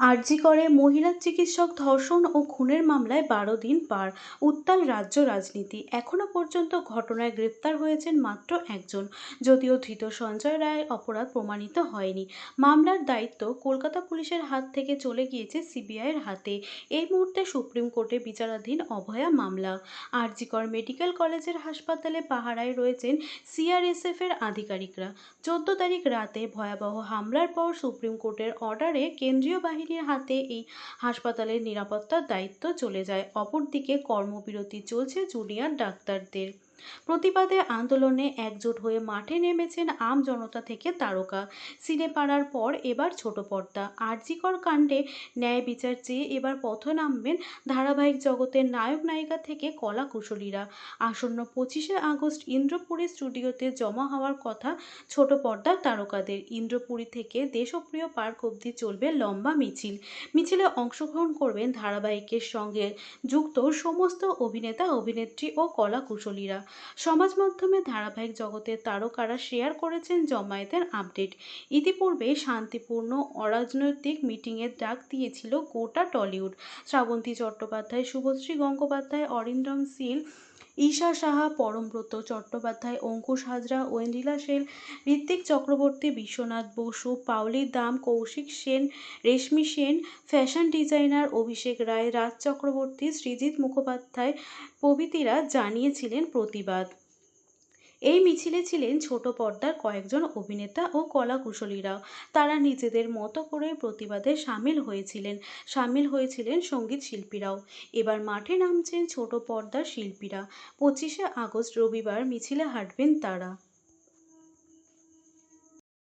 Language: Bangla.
আরজি করে মহিলা চিকিৎসক ধর্ষণ ও খুনের মামলায় বারো দিন পার। উত্তাল রাজ্য রাজনীতি। এখনও পর্যন্ত ঘটনায় গ্রেপ্তার হয়েছেন মাত্র একজন। যদিও ধৃত সঞ্জয় রায়ের অপরাধ প্রমাণিত হয়নি। মামলার দায়িত্ব কলকাতা পুলিশের হাত থেকে চলে গিয়েছে সিবিআইয়ের হাতে। এই মুহূর্তে সুপ্রিম কোর্টে বিচারাধীন অভয়া মামলা। আরজিকর মেডিকেল কলেজের হাসপাতালে পাহারায় রয়েছেন সিআরএসএফের আধিকারিকরা। চোদ্দ তারিখ রাতে ভয়াবহ হামলার পর সুপ্রিম কোর্টের অর্ডারে কেন্দ্রীয় বাহিনীর হাতে এই হাসপাতালের নিরাপত্তার দায়িত্ব চলে যায়। অপরদিকে কর্মবিরতি চলছে জুনিয়র ডাক্তারদের। প্রতিবাদে আন্দোলনে একজোট হয়ে মাঠে নেমেছেন আম জনতা থেকে তারকা। সিনেপাড়ার পর এবার ছোট পর্দা। আরজিকর কাণ্ডে ন্যায় বিচার চেয়ে এবার পথে নামবেন ধারাবাহিক জগতের নায়ক নায়িকা থেকে কলা কুশলীরা। আসন্ন পঁচিশে আগস্ট ইন্দ্রপুরী স্টুডিওতে জমা হওয়ার কথা ছোট পর্দার তারকাদের। ইন্দ্রপুরী থেকে দেশপ্রিয় পার্ক অবধি চলবে লম্বা মিছিল। মিছিলে অংশগ্রহণ করবেন ধারাবাহিকের সঙ্গে যুক্ত সমস্ত অভিনেতা, অভিনেত্রী ও কলা কুশলীরা। সমাজ মাধ্যমে ধারাবাহিক জগতের তারকারা শেয়ার করেছেন জমায়েতের আপডেট ইতিপূর্বে শান্তিপূর্ণ অরাজনৈতিক মিটিংয়ের ডাক দিয়েছিল গোটা টলিউড। শ্রাবন্তী চট্টোপাধ্যায়, শুভশ্রী গঙ্গোপাধ্যায়, অরিন্দম শীল ঈশা সাহা পরমব্রত চট্টোপাধ্যায় অঙ্কুশ হাজরা ঐন্দ্রিলা সেন, ঋত্বিক চক্রবর্তী, বিশ্বনাথ বসু, পাওলি দাম, কৌশিক সেন, রেশমি সেন, ফ্যাশন ডিজাইনার অভিষেক রায়, রাজ চক্রবর্তী সৃজিত মুখোপাধ্যায় প্রভৃতিরা জানিয়েছিলেন প্রতিবাদ। এই মিছিলে ছিলেন ছোট পর্দার কয়েকজন অভিনেতা ও কলা কুশলীরাও তারা নিজেদের মতো করে প্রতিবাদে সামিল হয়েছিলেন সামিল হয়েছিলেন সংগীত শিল্পীরাও। এবার মাঠে নামছেন ছোট পর্দার শিল্পীরা। পঁচিশে আগস্ট রবিবার মিছিলে হাঁটবেন তারা।